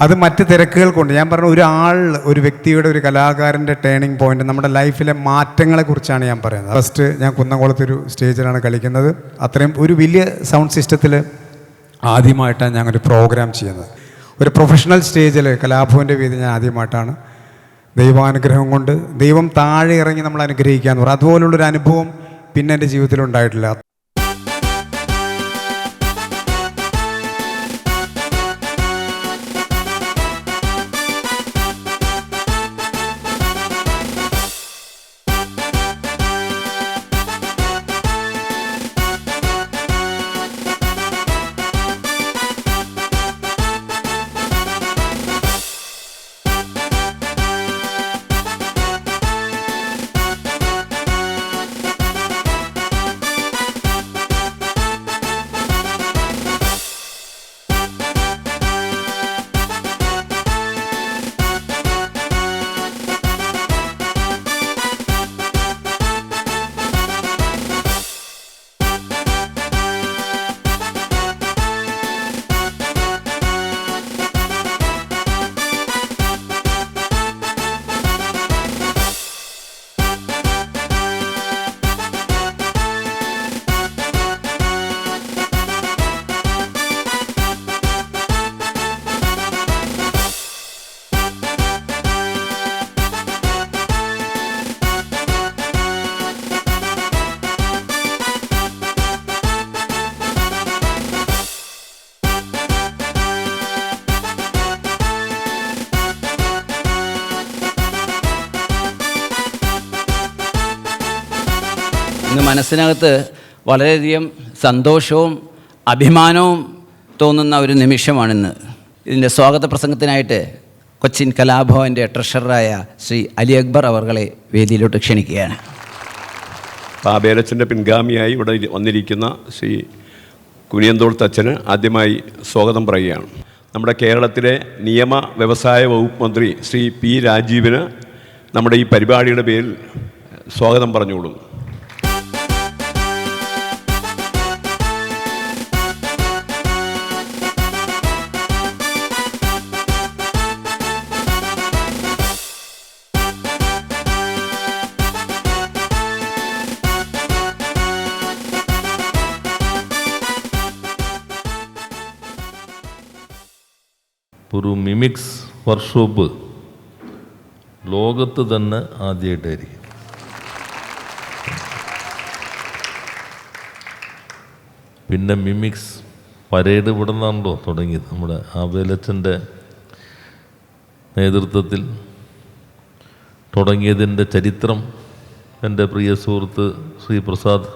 അത് മറ്റ് തിരക്കുകൾ കൊണ്ട് ഞാൻ പറഞ്ഞ ഒരാൾ ഒരു വ്യക്തിയുടെ ഒരു കലാകാരന്റെ ടേണിംഗ് പോയിന്റ് നമ്മുടെ ലൈഫിലെ മാറ്റങ്ങളെക്കുറിച്ചാണ് ഞാൻ പറയുന്നത്. ഫസ്റ്റ് ഞാൻ കുന്നംകുളത്തൊരു സ്റ്റേജിലാണ് കളിക്കുന്നത്. അത്രയും ഒരു വലിയ സൗണ്ട് സിസ്റ്റത്തിൽ ആദ്യമായിട്ടാണ് ഒരു പ്രോഗ്രാം ചെയ്യുന്നത്. ഒരു പ്രൊഫഷണൽ സ്റ്റേജിൽ കലാഭവന്റെ വേദി ഞാൻ ആദ്യമായിട്ടാണ്. ദൈവാനുഗ്രഹം കൊണ്ട് ദൈവം താഴെ ഇറങ്ങി നമ്മൾ അനുഗ്രഹിക്കുക എന്ന് പറയും അതുപോലുള്ളൊരു അനുഭവം പിന്നെ എന്റെ ജീവിതത്തിൽ ഉണ്ടായിട്ടില്ല. മനസ്സിനകത്ത് വളരെയധികം സന്തോഷവും അഭിമാനവും തോന്നുന്ന ഒരു നിമിഷമാണിന്ന്. ഇതിന്റെ സ്വാഗത പ്രസംഗത്തിനായിട്ട് കൊച്ചിൻ കലാഭവന്റെ ട്രഷററായ ശ്രീ അലി അക്ബർ അവർകളെ വേദിയിലോട്ട് ക്ഷണിക്കുകയാണ്. പാബേലച്ചന്റെ പിൻഗാമിയായി ഇവിടെ വന്നിരിക്കുന്ന ശ്രീ കുനിയന്തോൾ തച്ചന് ആദ്യമായി സ്വാഗതം പറയുകയാണ്. നമ്മുടെ കേരളത്തിലെ നിയമ വ്യവസായ വകുപ്പ് മന്ത്രി ശ്രീ പി രാജീവിന് നമ്മുടെ ഈ പരിപാടിയുടെ പേരിൽ സ്വാഗതം പറഞ്ഞുകൊള്ളുന്നു. ഒരു മിമിക്സ് വർക്ക്ഷോപ്പ് ലോകത്ത് തന്നെ ആദ്യമായിട്ടായിരിക്കും. പിന്നെ മിമിക്സ് പരേഡ് ഇവിടെ നിന്നാണല്ലോ തുടങ്ങിയത്. നമ്മുടെ ആബേലച്ചന്റെ നേതൃത്വത്തിൽ തുടങ്ങിയതിന്റെ ചരിത്രം എന്റെ പ്രിയ സുഹൃത്ത് ശ്രീ പ്രസാദ്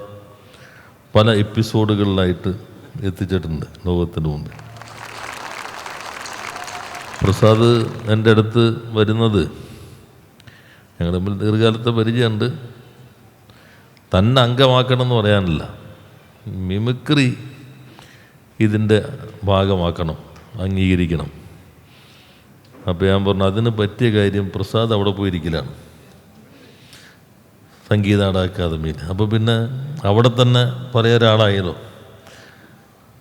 പല എപ്പിസോഡുകളിലായിട്ട് എത്തിച്ചിട്ടുണ്ട് ലോകത്തിന് മുമ്പിൽ. പ്രസാദ് എന്റെ അടുത്ത് വരുന്നത്. ഞങ്ങൾ തമ്മിൽ ദീർഘകാലത്തെ പരിചയമുണ്ട്. തന്നെ അംഗമാക്കണം എന്ന് പറയാനില്ല. മിമിക്രി ഇതിന്റെ ഭാഗമാക്കണം അംഗീകരിക്കണം. അപ്പോൾ ഞാൻ പറഞ്ഞു അതിന് പറ്റിയ കാര്യം പ്രസാദ് അവിടെ പോയിരിക്കലാണ്. സംഗീതാട അക്കാദമിയിൽ. അപ്പോൾ പിന്നെ അവിടെ തന്നെ പല ഒരാളായല്ലോ.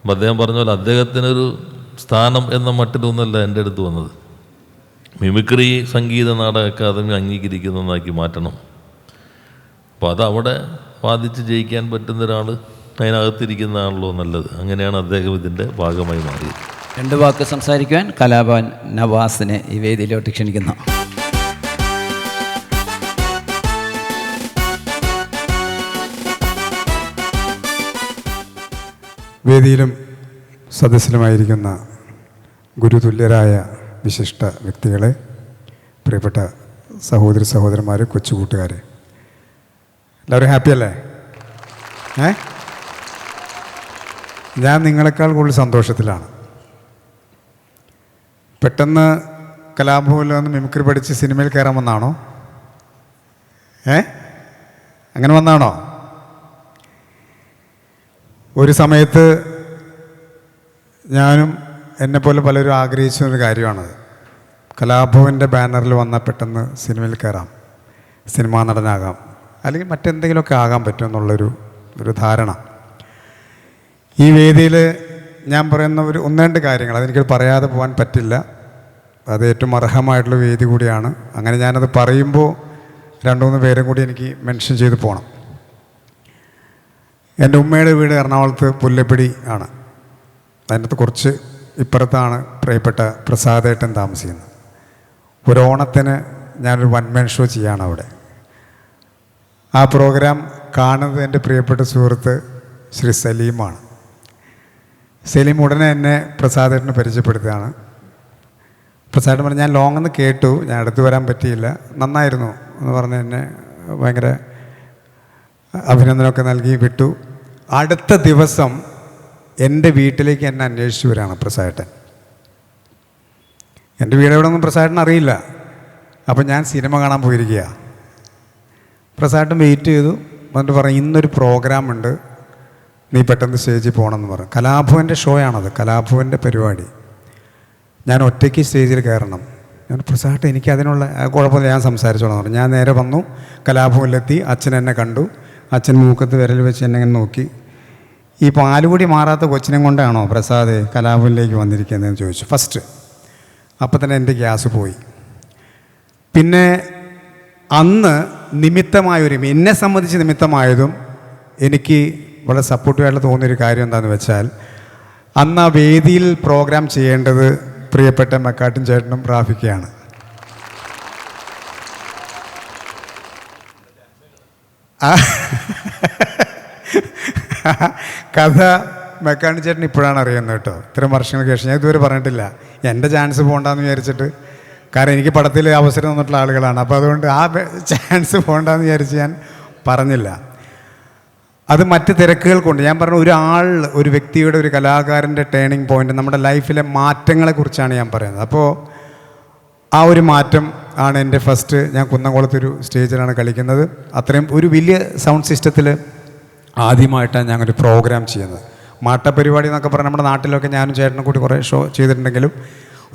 അപ്പം അദ്ദേഹം പറഞ്ഞ പോലെ അദ്ദേഹത്തിനൊരു സ്ഥാനം എന്ന മട്ടിലൊന്നല്ല എന്റെ അടുത്ത് വന്നത്. മിമിക്രി സംഗീത നാടക അക്കാദമി അംഗീകരിക്കുന്നതാക്കി മാറ്റണം. അപ്പോൾ അതവിടെ വാദിച്ച് ജയിക്കാൻ പറ്റുന്ന ഒരാൾ അതിനകത്തിരിക്കുന്നതാണല്ലോ നല്ലത്. അങ്ങനെയാണ് അദ്ദേഹം ഇതിന്റെ ഭാഗമായി മാറിയത്. രണ്ട് വാക്ക് സംസാരിക്കുവാൻ കലാഭവൻ നവാസിനെ ഈ വേദിയിലോട്ട് ക്ഷണിക്കുന്നു. വേദിയിലും സദസ്സിലുമായിരിക്കുന്ന ഗുരുതുല്യരായ വിശിഷ്ട വ്യക്തികളെ പ്രിയപ്പെട്ട സഹോദരി സഹോദരന്മാർ കൊച്ചുകൂട്ടുകാരെ എല്ലാവരും ഹാപ്പി അല്ലേ? ഏ? ഞാൻ നിങ്ങളെക്കാൾ കൂടുതൽ സന്തോഷത്തിലാണ്. പെട്ടെന്ന് കലാഭവനിൽ വന്ന് മിമിക്രി പഠിച്ച് സിനിമയിൽ കയറാൻ വന്നാണോ? ഏ? അങ്ങനെ വന്നാണോ? ഒരു സമയത്ത് ഞാനും എന്നെപ്പോലെ പലരും ആഗ്രഹിച്ച ഒരു കാര്യമാണത്. കലാഭവന്റെ ബാനറിൽ വന്ന പെട്ടെന്ന് സിനിമയിൽ കയറാം സിനിമാ നടനാകാം അല്ലെങ്കിൽ മറ്റെന്തെങ്കിലുമൊക്കെ ആകാൻ പറ്റുമെന്നുള്ളൊരു ഒരു ധാരണ. ഈ വേദിയിൽ ഞാൻ പറയുന്ന ഒരു ഒന്ന് രണ്ട് കാര്യങ്ങൾ അതെനിക്ക് പറയാതെ പോകാൻ പറ്റില്ല. അത് ഏറ്റവും അർഹമായിട്ടുള്ള വേദി കൂടിയാണ്. അങ്ങനെ ഞാനത് പറയുമ്പോൾ രണ്ട് മൂന്ന് പേരും കൂടി എനിക്ക് മെൻഷൻ ചെയ്ത് പോകണം. എന്റെ ഉമ്മയുടെ വീട് എറണാകുളത്ത് പുല്ലപ്പിടി ആണ്. അതിനകത്ത് കുറച്ച് ഇപ്പുറത്താണ് പ്രിയപ്പെട്ട പ്രസാദേട്ടൻ താമസിക്കുന്നത്. ഒരു ഓണത്തിന് ഞാനൊരു വൺ മാൻ ഷോ ചെയ്യാണ് അവിടെ. ആ പ്രോഗ്രാം കാണുന്നത് എന്റെ പ്രിയപ്പെട്ട സുഹൃത്ത് ശ്രീ സലീമാണ്. സലീം ഉടനെ എന്നെ പ്രസാദേട്ടനെ പരിചയപ്പെടുത്തുകയാണ്. പ്രസാദേട്ടൻ പറഞ്ഞു ഞാൻ ലോങ് എന്ന് കേട്ടു ഞാൻ അടുത്ത് വരാൻ പറ്റിയില്ല. നന്നായിരുന്നു എന്ന് പറഞ്ഞ് എന്നെ ഭയങ്കര അഭിനന്ദനമൊക്കെ നൽകി വിട്ടു. അടുത്ത ദിവസം എന്റെ വീട്ടിലേക്ക് എന്നെ അന്വേഷിച്ചു വരികയാണ് പ്രസാദേട്ടൻ എന്റെ വീട് എവിടെയൊന്നും പ്രസാദേട്ടൻ അറിയില്ല. അപ്പം ഞാൻ സിനിമ കാണാൻ പോയിരിക്കുകയാണ് പ്രസാദേട്ടൻ വെയിറ്റ് ചെയ്തു. എന്നിട്ട് പറഞ്ഞു ഇന്നൊരു പ്രോഗ്രാം ഉണ്ട്. നീ പെട്ടെന്ന് സ്റ്റേജിൽ പോകണമെന്ന് പറഞ്ഞു. കലാഭവന്റെ ഷോ ആണത് കലാഭവന്റെ പരിപാടി. ഞാൻ ഒറ്റയ്ക്ക് സ്റ്റേജിൽ കയറണം. ഞാൻ പ്രസാദ് എനിക്ക് അതിനുള്ള കുഴപ്പമില്ല ഞാൻ സംസാരിച്ചോളാം പറഞ്ഞു. ഞാൻ നേരെ വന്നു. കലാഭവനിലെത്തി. അച്ഛൻ എന്നെ കണ്ടു. അച്ഛൻ മൂക്കത്ത് വിരൽ വെച്ച് എന്നെ ഇങ്ങനെ നോക്കി. ഈ പാലുകൂടി മാറാത്ത കൊച്ചിനെ കൊണ്ടാണോ പ്രസാദ് കലാപുരിലേക്ക് വന്നിരിക്കുന്നതെന്ന് ചോദിച്ചു. ഫസ്റ്റ് അപ്പം തന്നെ എന്റെ ഗ്യാസ് പോയി. പിന്നെ അന്ന് നിമിത്തമായൊരു എന്നെ സംബന്ധിച്ച് നിമിത്തമായതും എനിക്ക് വളരെ സപ്പോർട്ടീവായിട്ട് തോന്നിയൊരു കാര്യം എന്താണെന്ന് വെച്ചാൽ അന്ന് ആ വേദിയിൽ പ്രോഗ്രാം ചെയ്യേണ്ടത് പ്രിയപ്പെട്ട മെക്കാട്ടും ചേട്ടനും റാഫിക്കയാണ്. ആ കഥ മെക്കാനിക് ചേട്ടൻ ഇപ്പോഴാണ് അറിയുന്നത് കേട്ടോ. ഇത്രയും വർഷങ്ങൾക്ക് ശേഷം. ഞാൻ ഇതുവരെ പറഞ്ഞിട്ടില്ല. എന്റെ ചാൻസ് പോകണ്ടെന്ന് വിചാരിച്ചിട്ട്. കാരണം എനിക്ക് പടത്തിൽ അവസരം തന്നിട്ടുള്ള ആളുകളാണ്. അപ്പോൾ അതുകൊണ്ട് ആ ചാൻസ് പോകണ്ടെന്ന് വിചാരിച്ച് ഞാൻ പറഞ്ഞില്ല. അത് മറ്റ് തിരക്കുകൾ കൊണ്ട് ഞാൻ പറഞ്ഞ ഒരാൾ ഒരു വ്യക്തിയുടെ ഒരു കലാകാരന്റെ ടേണിംഗ് പോയിന്റ് നമ്മുടെ ലൈഫിലെ മാറ്റങ്ങളെക്കുറിച്ചാണ് ഞാൻ പറയുന്നത്. അപ്പോൾ ആ ഒരു മാറ്റം ആണ് എന്റെ ഫസ്റ്റ് ഞാൻ കുന്നംകുളത്തൊരു സ്റ്റേജിലാണ് കളിക്കുന്നത്. അത്രയും ഒരു വലിയ സൗണ്ട് സിസ്റ്റത്തിൽ ആദ്യമായിട്ടാണ് ഞങ്ങളൊരു പ്രോഗ്രാം ചെയ്യുന്നത്. മാട്ടപരിപാടി എന്നൊക്കെ പറഞ്ഞാൽ നമ്മുടെ നാട്ടിലൊക്കെ ഞാനും ചേട്ടനും കൂടി കുറേ ഷോ ചെയ്തിട്ടുണ്ടെങ്കിലും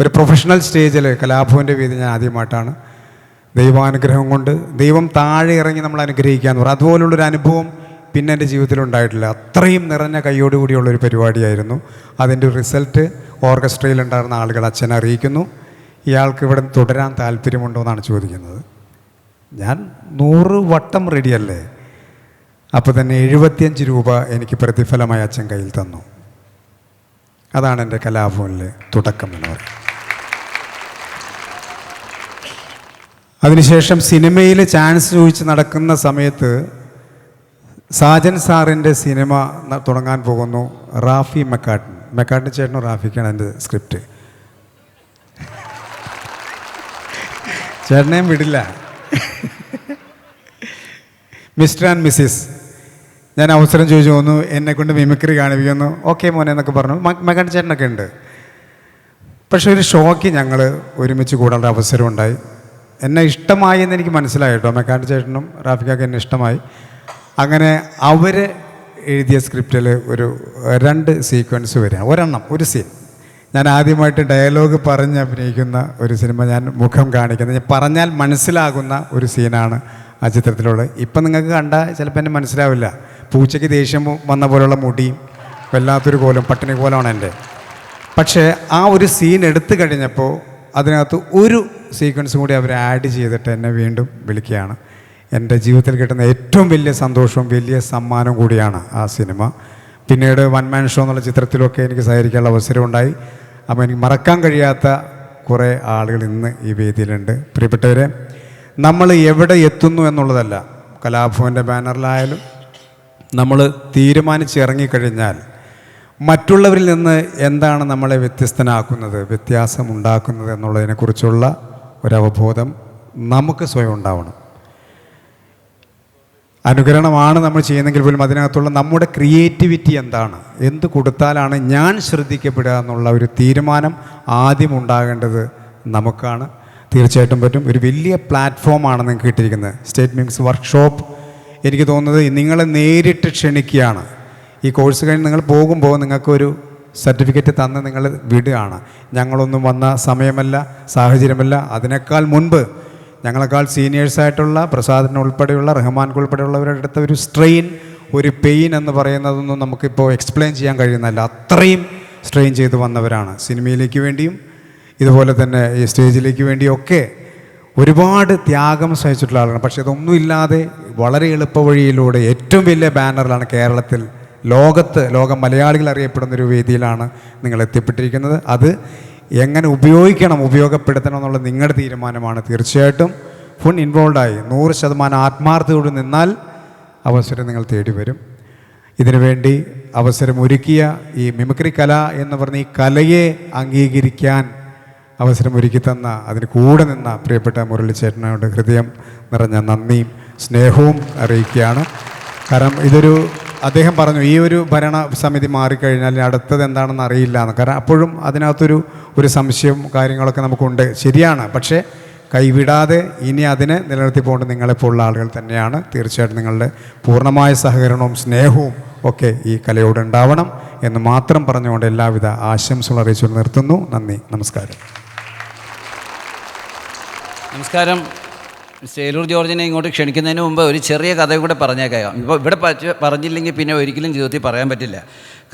ഒരു പ്രൊഫഷണൽ സ്റ്റേജിൽ കലാഭവന്റെ വേദി ഞാൻ ആദ്യമായിട്ടാണ്. ദൈവാനുഗ്രഹം കൊണ്ട് ദൈവം താഴെ ഇറങ്ങി നമ്മൾ അനുഗ്രഹിക്കുക എന്ന് പറയും. അതുപോലുള്ളൊരു അനുഭവം പിന്നെ എന്റെ ജീവിതത്തിൽ ഉണ്ടായിട്ടില്ല. അത്രയും നിറഞ്ഞ കൈയോടുകൂടിയുള്ളൊരു പരിപാടിയായിരുന്നു. അതിന്റെ റിസൾട്ട് ഓർക്കസ്ട്രയിൽ ഉണ്ടായിരുന്ന ആളുകൾ അച്ഛനെ അറിയിക്കുന്നു. ഇയാൾക്ക് ഇവിടെ തുടരാൻ താല്പര്യമുണ്ടോ എന്നാണ് ചോദിക്കുന്നത്. ഞാൻ നൂറ് വട്ടം റെഡിയല്ലേ അപ്പോൾ തന്നെ എഴുപത്തിയഞ്ച് രൂപ എനിക്ക് പ്രതിഫലമായി അച്ഛൻ കയ്യിൽ തന്നു. അതാണ് എന്റെ കലാഭവനിലെ തുടക്കം എന്ന് പറയുന്നത്. അതിനുശേഷം സിനിമയിൽ ചാൻസ് ചോദിച്ച് നടക്കുന്ന സമയത്ത് സാജൻ സാറിന്റെ സിനിമ തുടങ്ങാൻ പോകുന്നു റാഫി മെക്കാട്ടൻ. മെക്കാട്ടൻ ചേട്ടനും റാഫിക്കാണ് എന്റെ സ്ക്രിപ്റ്റ്. ചേട്ടനെയും വിടില്ല. മിസ്റ്റർ ആൻഡ് മിസ്സിസ് ഞാൻ അവസരം ചോദിച്ചു തോന്നുന്നു എന്നെ കൊണ്ട് മിമിക്രി കാണിപ്പിക്കുന്നു. ഓക്കെ മോനെ എന്നൊക്കെ പറഞ്ഞു. മകൻ ചേട്ടനൊക്കെ ഉണ്ട്. പക്ഷെ ഒരു ഷോയ്ക്ക് ഞങ്ങൾ ഒരുമിച്ച് കൂടാനുള്ള അവസരം ഉണ്ടായി. എന്നെ ഇഷ്ടമായി എന്ന് എനിക്ക് മനസ്സിലായി കേട്ടോ. മെക്കാട്ട് ചേട്ടനും റാഫിക്കൊക്കെ എന്നെ ഇഷ്ടമായി. അങ്ങനെ അവർ എഴുതിയ സ്ക്രിപ്റ്റിൽ ഒരു രണ്ട് സീക്വൻസ് വരിക. ഒരെണ്ണം ഒരു സീൻ. ഞാൻ ആദ്യമായിട്ട് ഡയലോഗ് പറഞ്ഞ് അഭിനയിക്കുന്ന ഒരു സിനിമ ഞാൻ മുഖം കാണിക്കുന്നത് ഞാൻ പറഞ്ഞാൽ മനസ്സിലാകുന്ന ഒരു സീനാണ് ആ ചിത്രത്തിലുള്ളത്. ഇപ്പം നിങ്ങൾക്ക് കണ്ടാൽ ചിലപ്പോൾ എന്നെ മനസ്സിലാവില്ല. പൂച്ചയ്ക്ക് ദേഷ്യം വന്ന പോലുള്ള മുടിയും വല്ലാത്തൊരു കോലം പട്ടിണി കോലമാണ് എന്റെ. പക്ഷേ ആ ഒരു സീൻ എടുത്തു കഴിഞ്ഞപ്പോൾ അതിനകത്ത് ഒരു സീക്വൻസും കൂടി അവർ ആഡ് ചെയ്തിട്ട് എന്നെ വീണ്ടും വിളിക്കുകയാണ്. എന്റെ ജീവിതത്തിൽ കിട്ടുന്ന ഏറ്റവും വലിയ സന്തോഷവും വലിയ സമ്മാനവും കൂടിയാണ് ആ സിനിമ പിന്നീട് വൺ മാൻ ഷോ എന്നുള്ള ചിത്രത്തിലൊക്കെ എനിക്ക് സഹകരിക്കാനുള്ള അവസരമുണ്ടായി അപ്പോൾ എനിക്ക് മറക്കാൻ കഴിയാത്ത കുറേ ആളുകൾ ഇന്ന് ഈ വേദിയിലുണ്ട്. പ്രിയപ്പെട്ടവരെ നമ്മൾ എവിടെ എത്തുന്നു എന്നുള്ളതല്ല. കലാഭവന്റെ ബാനറിലായാലും നമ്മൾ തീരുമാനിച്ച് ഇറങ്ങിക്കഴിഞ്ഞാൽ മറ്റുള്ളവരിൽ നിന്ന് എന്താണ് നമ്മളെ വ്യത്യസ്തനാക്കുന്നത് വ്യത്യാസം ഉണ്ടാക്കുന്നത് എന്നുള്ളതിനെക്കുറിച്ചുള്ള ഒരവബോധം നമുക്ക് സ്വയം ഉണ്ടാവണം. അനുകരണമാണ് നമ്മൾ ചെയ്യുന്നെങ്കിൽ പോലും അതിനകത്തുള്ള നമ്മുടെ ക്രിയേറ്റിവിറ്റി എന്താണ്? എന്ത് കൊടുത്താലാണ് ഞാൻ ശ്രദ്ധിക്കപ്പെടുക എന്നുള്ള ഒരു തീരുമാനം ആദ്യം ഉണ്ടാകേണ്ടത് നമുക്കാണ്. തീർച്ചയായിട്ടും പറ്റും. ഒരു വലിയ പ്ലാറ്റ്ഫോമാണ് നിങ്ങൾക്ക് കിട്ടിയിരിക്കുന്നത്. സ്റ്റേറ്റ് മിംസ് വർക്ക്ഷോപ്പ് എനിക്ക് തോന്നുന്നത് നിങ്ങളെ നേരിട്ട് ക്ഷണിക്കുകയാണ്. ഈ കോഴ്സ് കഴിഞ്ഞ് നിങ്ങൾ പോകുമ്പോൾ നിങ്ങൾക്കൊരു സർട്ടിഫിക്കറ്റ് തന്ന് നിങ്ങൾ വിടുകയാണ്. ഞങ്ങളൊന്നും വന്ന സമയമല്ല സാഹചര്യമല്ല. അതിനേക്കാൾ മുൻപ് ഞങ്ങളെക്കാൾ സീനിയേഴ്സായിട്ടുള്ള പ്രസാദിന് ഉൾപ്പെടെയുള്ള റഹ്മാൻക്ക് ഉൾപ്പെടെയുള്ളവരുടെ അടുത്ത ഒരു സ്ട്രെയിൻ ഒരു പെയിൻ എന്ന് പറയുന്നതൊന്നും നമുക്കിപ്പോൾ എക്സ്പ്ലെയിൻ ചെയ്യാൻ കഴിയുന്നതല്ല. അത്രയും സ്ട്രെയിൻ ചെയ്ത് വന്നവരാണ്. സിനിമയിലേക്ക് വേണ്ടിയും ഇതുപോലെ തന്നെ ഈ സ്റ്റേജിലേക്ക് വേണ്ടിയൊക്കെ ഒരുപാട് ത്യാഗം സഹിച്ചിട്ടുള്ള ആളാണ്. പക്ഷേ ഇതൊന്നുമില്ലാതെ വളരെ എളുപ്പവഴിയിലൂടെ ഏറ്റവും വലിയ ബാനറിലാണ് കേരളത്തിൽ ലോകത്ത് ലോകം മലയാളികൾ അറിയപ്പെടുന്ന ഒരു വേദിയിലാണ് നിങ്ങൾ എത്തിപ്പെട്ടിരിക്കുന്നത്. അത് എങ്ങനെ ഉപയോഗിക്കണം ഉപയോഗപ്പെടുത്തണം എന്നുള്ള നിങ്ങളുടെ തീരുമാനമാണ്. തീർച്ചയായിട്ടും ഫുൾ ഇൻവോൾവായി നൂറ് ശതമാനം ആത്മാർത്ഥതയോട് നിന്നാൽ അവസരം നിങ്ങൾ തേടി വരും ഇതിനുവേണ്ടി അവസരം ഒരുക്കിയ ഈ മിമിക്രി കല എന്ന് പറഞ്ഞ ഈ കലയെ അംഗീകരിക്കാൻ അവസരം ഒരുക്കി തന്ന അതിന് കൂടെ നിന്ന പ്രിയപ്പെട്ട മുരളിച്ചേട്ടനോട് ഹൃദയം നിറഞ്ഞ നന്ദിയും സ്നേഹവും അറിയിക്കുകയാണ്. കാരണം ഇതൊരു അദ്ദേഹം പറഞ്ഞു ഈ ഒരു ഭരണ സമിതി മാറിക്കഴിഞ്ഞാൽ അടുത്തത് എന്താണെന്ന് അറിയില്ല എന്ന്. കാരണം അപ്പോഴും അതിനകത്തൊരു ഒരു സംശയവും കാര്യങ്ങളൊക്കെ നമുക്കുണ്ട്. ശരിയാണ്. പക്ഷേ കൈവിടാതെ ഇനി അതിനെ നിലനിർത്തി പോകേണ്ട നിങ്ങളെപ്പോലുള്ള ആളുകൾ തന്നെയാണ്. തീർച്ചയായിട്ടും നിങ്ങളുടെ പൂർണമായ സഹകരണവും സ്നേഹവും ഒക്കെ ഈ കലയോട് ഉണ്ടാവണം എന്ന് മാത്രം പറഞ്ഞുകൊണ്ട് എല്ലാവിധ ആശംസകൾ അറിയിച്ചുകൊണ്ട് നിർത്തുന്നു. നന്ദി. നമസ്കാരം. നമസ്കാരം. സേലൂർ ജോർജിനെ ഇങ്ങോട്ട് ക്ഷണിക്കുന്നതിന് മുമ്പ് ഒരു ചെറിയ കഥ കൂടെ പറഞ്ഞേക്കാം ഇപ്പോൾ ഇവിടെ പറഞ്ഞില്ലെങ്കിൽ പിന്നെ ഒരിക്കലും ജീവിതത്തിൽ പറയാൻ പറ്റില്ല.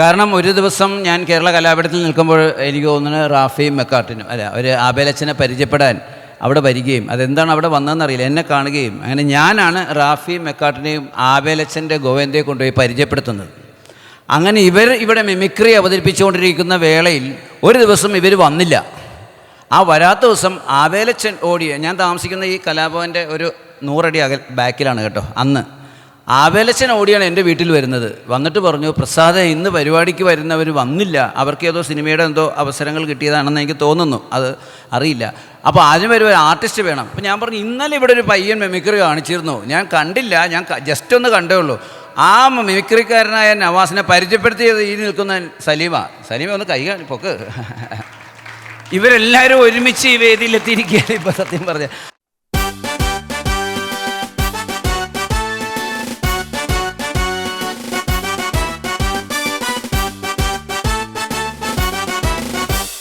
കാരണം ഒരു ദിവസം ഞാൻ കേരള കലാപീഠത്തിൽ നിൽക്കുമ്പോൾ എനിക്ക് തോന്നുന്നത് റാഫിയും മെക്കാട്ടിനും അല്ല ഒരു ആബേലച്ചനെ പരിചയപ്പെടാൻ അവിടെ വരികയും അതെന്താണ് അവിടെ വന്നതെന്ന് അറിയില്ല. എന്നെ കാണുകയും അങ്ങനെ ഞാനാണ് റാഫിയും മെക്കാട്ടിനെയും ആബേലച്ചന്റെ ഗോവിന്ദയെ കൊണ്ടുപോയി പരിചയപ്പെടുത്തുന്നത്. അങ്ങനെ ഇവർ ഇവിടെ മിമിക്രി അവതരിപ്പിച്ചുകൊണ്ടിരിക്കുന്ന വേളയിൽ ഒരു ദിവസം ഇവർ വന്നില്ല. ആ വരാത്ത ദിവസം ആവേലച്ചൻ ഓടിയ ഞാൻ താമസിക്കുന്ന ഈ കലാഭവന്റെ ഒരു നൂറടി അകൽ ബാക്കിലാണ് കേട്ടോ അന്ന്. ആവേലച്ചൻ ഓടിയാണ് എന്റെ വീട്ടിൽ വരുന്നത്. വന്നിട്ട് പറഞ്ഞു പ്രസാദ് ഇന്ന് പരിപാടിക്ക് വരുന്നവർ വന്നില്ല. അവർക്ക് ഏതോ സിനിമയുടെ എന്തോ അവസരങ്ങൾ കിട്ടിയതാണെന്ന് എനിക്ക് തോന്നുന്നു. അത് അറിയില്ല. അപ്പോൾ ആദ്യം ഒരു ആർട്ടിസ്റ്റ് വേണം. അപ്പോൾ ഞാൻ പറഞ്ഞു ഇന്നലെ ഇവിടെ ഒരു പയ്യൻ മെമിക്രി കാണിച്ചിരുന്നു. ഞാൻ കണ്ടില്ല. ഞാൻ ജസ്റ്റ് ഒന്ന് കണ്ടേ ഉള്ളൂ. ആ മിമിക്രിക്കാരനായ നവാസിനെ പരിചയപ്പെടുത്തിയത് ഈ നിൽക്കുന്ന സലീമ. സലീമ ഒന്ന് കൈ പൊക്ക്. ഇവരെല്ലാവരും ഒരുമിച്ച് ഈ വേദിയിൽ എത്തിയിരിക്കുകയാണ് ഇപ്പോൾ സത്യം പറഞ്ഞ